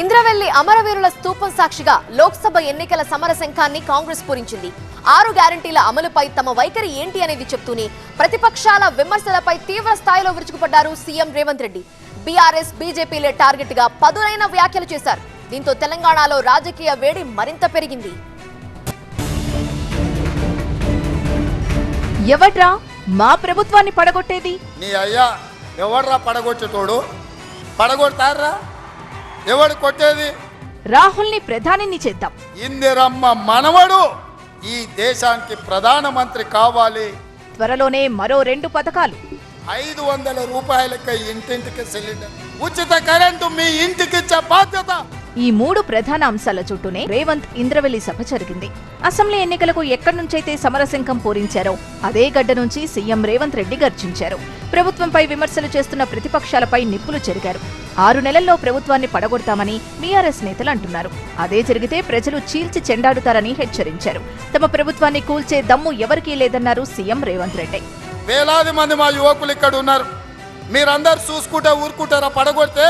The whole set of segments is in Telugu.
ఇంద్రవెల్లి అమరవీరుల స్తూపం సాక్షిగా లోక్సభ ఎన్నికల సమరశంఖాన్ని కాంగ్రెస్ పూరించింది. ఆరు గ్యారంటీల అమలుపై తమ వైఖరి ఏంటి అనేది చెప్తూనే ప్రతిపక్షాల విమర్శలపై తీవ్ర స్థాయిలో విరుచుకుపడ్డారు సీఎం రేవంత్ రెడ్డి. బీఆర్ఎస్ బీజేపీలే టార్గెట్గా పదునైన వ్యాఖ్యలు చేశారు. దీంతో తెలంగాణలో రాజకీయ వేడి మరింత పెరిగింది. ఎవడ్రా? మా ప్రభుత్వాన్ని పడగొట్టేది? నీ అయ్యా ఎవర్రా పడగొచ్చేటోడు? పడగొడతారా ఎవడు కొట్టేది? రాహుల్ని ప్రధానిని చేద్దాం. ఇందిరమ్మ మనవడు ఈ దేశానికి ప్రధానమంత్రి కావాలి. త్వరలోనే మరో రెండు పథకాలు. ఐదు వందల రూపాయలకి ఇంటింటికి సిలిండర్ ఉచిత కరెంటు మీ ఇంటికి బాధ్యత. ఈ మూడు ప్రధాన అంశాల చుట్టూనే రేవంత్ ఇంద్రవెల్లి సభ జరిగింది. అసెంబ్లీ ఎన్నికలకు ఎక్కడి నుంచైతే సమరశంఖం పూరించారో అదే గడ్డ నుంచి సీఎం రేవంత్ రెడ్డి గర్జించారు. ప్రభుత్వంపై విమర్శలు చేస్తున్న ప్రతిపక్షాలపై నిప్పులు చెరిగారు. ఆరు నెలల్లో ప్రభుత్వాన్ని పడగొడతామని బీఆర్ఎస్ నేతలు అంటున్నారు. అదే జరిగితే ప్రజలు చీల్చి చెండాడుతారని హెచ్చరించారు. తమ ప్రభుత్వాన్ని కూల్చే దమ్ము ఎవరికీ లేదన్నారు సీఎం రేవంత్ రెడ్డి. వేలాది మంది మా యువకులు ఇక్కడ ఉన్నారు. మీరందరు చూసుకుంటే ఊరుకుంటారా? పడగొడితే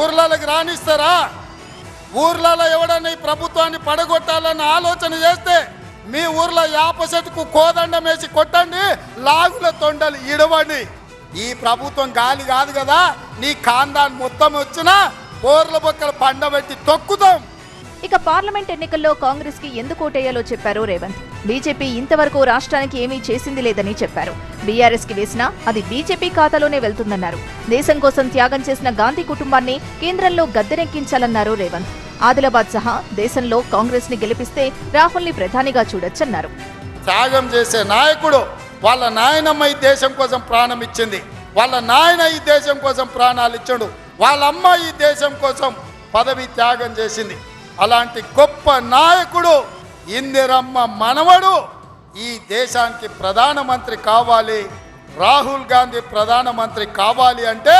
ఊర్లలోకి రాణిస్తారా ఊర్లలో ఎవడన్నా ఈ ప్రభుత్వాన్ని పడగొట్టాలన్న ఆలోచన చేస్తే మీ ఊర్లో యాప చెట్టుకు కోదండం వేసి కొట్టండి లాగుల తొండలు ఇడవండి. ఈ ప్రభుత్వం గాలి కాదు కదా నీ కాందాన్ని మొత్తం వచ్చినా ఊర్ల బొక్కలు పండబెట్టి తొక్కుతాం. ఇక పార్లమెంట్ ఎన్నికల్లో కాంగ్రెస్కి ఎందుకు ఓటేయాలో చెప్పారు రేవంత్. బీజేపీ ఇంతవరకు రాష్ట్రానికి ఏమీ చేసింది లేదని చెప్పారు. బీఆర్ఎస్కి వేసినా అది బీజేపీ ఖాతాలోనే వెళ్తుందన్నారు. దేశం కోసం త్యాగం చేసిన గాంధీ కుటుంబాన్ని కేంద్రంలో గద్దెనెక్కించాలన్నారు రేవంత్. ఆదిలాబాద్ సహా దేశంలో కాంగ్రెస్ని గెలిపిస్తే రాహుల్ని ప్రధానిగా చూడొచ్చన్నారు. త్యాగం చేసే నాయకుడు వాళ్ళ నాయనమ్మ ఈ దేశం కోసం ప్రాణం ఇచ్చింది. వాళ్ళ నాయన ఈ దేశం కోసం ప్రాణాలు ఇచ్చాడు. వాళ్ళ అమ్మ ఈ దేశం కోసం పదవి త్యాగం చేసింది. అలాంటి గొప్ప నాయకుడు ఇందిరమ్మ మనవడు ఈ దేశానికి ప్రధానమంత్రి కావాలి. రాహుల్ గాంధీ ప్రధానమంత్రి కావాలి అంటే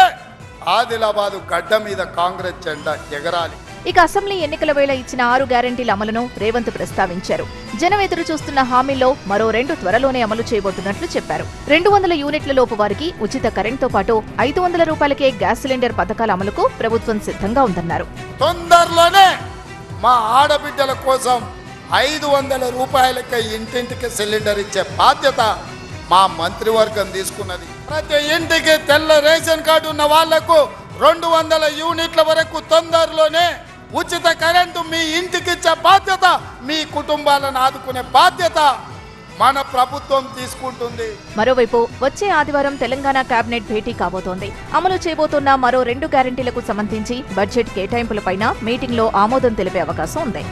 ఆదిలాబాదు గడ్డ మీద కాంగ్రెస్ జెండా ఎగరాలి. ఇక అసెంబ్లీ ఎన్నికల వేళ ఇచ్చిన ఆరు గ్యారంటీల అమలును రేవంత్ ప్రస్తావించారు. జనం ఎదురు చూస్తున్న హామీల్లో మరో రెండు త్వరలోనే అమలు చేయబోతున్నట్లు చెప్పారు. రెండు వందల యూనిట్ల లోపు వారికి ఉచిత కరెంట్తో పాటు ఐదు వందల రూపాయలకే గ్యాస్ సిలిండర్ పథకాల అమలుకు ప్రభుత్వం సిద్ధంగా ఉందన్నారు. తొందరలోనే మా ఆడబిడ్డల కోసం ఐదు వందల రూపాయలకే ఇంటింటికి సిలిండర్ ఇచ్చే బాధ్యత మా మంత్రివర్గం తీసుకున్నది. ప్రతి ఇంటికి తెల్ల రేషన్ కార్డు ఉన్న వాళ్ళకు రెండు వందల యూనిట్ల వరకు తొందరలోనే ఉచిత కరెంటు మీ ఇంటికి ఇచ్చే బాధ్యత మీ కుటుంబాలను ఆదుకునే బాధ్యత మన ప్రభుత్వం తీసుకుంటుంది. మరోవైపు వచ్చే ఆదివారం తెలంగాణ కేబినెట్ భేటీ కాబోతోంది. అమలు చేయబోతున్న మరో రెండు గ్యారంటీలకు సంబంధించి బడ్జెట్ కేటాయింపులపైన మీటింగ్లో ఆమోదం తెలిపే అవకాశం ఉంది.